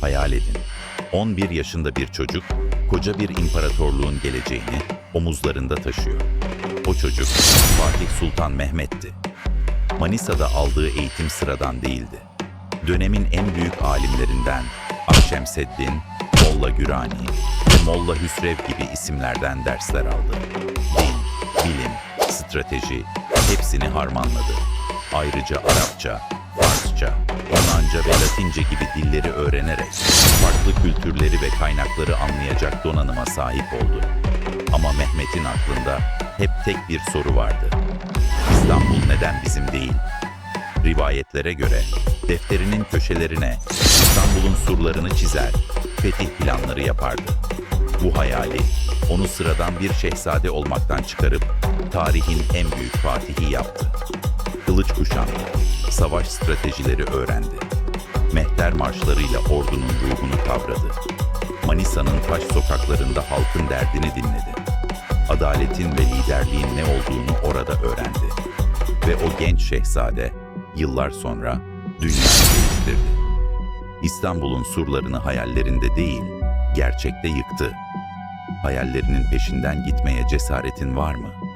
Hayal edin. 11 yaşında bir çocuk, koca bir imparatorluğun geleceğini omuzlarında taşıyor. O çocuk Fatih Sultan Mehmet'ti. Manisa'da aldığı eğitim sıradan değildi. Dönemin en büyük alimlerinden Akşemseddin, Molla Gürani ve Molla Hüsrev gibi isimlerden dersler aldı. Din, bilim, strateji hepsini harmanladı. Ayrıca Arapça, Farsça, Yunanca ve Latince gibi dilleri öğrenerek farklı kültürleri ve kaynakları anlayacak donanıma sahip oldu. Ama Mehmet'in aklında hep tek bir soru vardı. İstanbul neden bizim değil? Rivayetlere göre defterinin köşelerine İstanbul'un surlarını çizer, fetih planları yapardı. Bu hayali onu sıradan bir şehzade olmaktan çıkarıp tarihin en büyük fatihi yaptı. Kılıç kuşandı, savaş stratejileri öğrendi. Mehter marşlarıyla ordunun ruhunu kavradı. Manisa'nın taş sokaklarında halkın derdini dinledi. Adaletin ve liderliğin ne olduğunu orada öğrendi. Ve o genç şehzade yıllar sonra dünyayı değiştirdi. İstanbul'un surlarını hayallerinde değil, gerçekte yıktı. Hayallerinin peşinden gitmeye cesaretin var mı?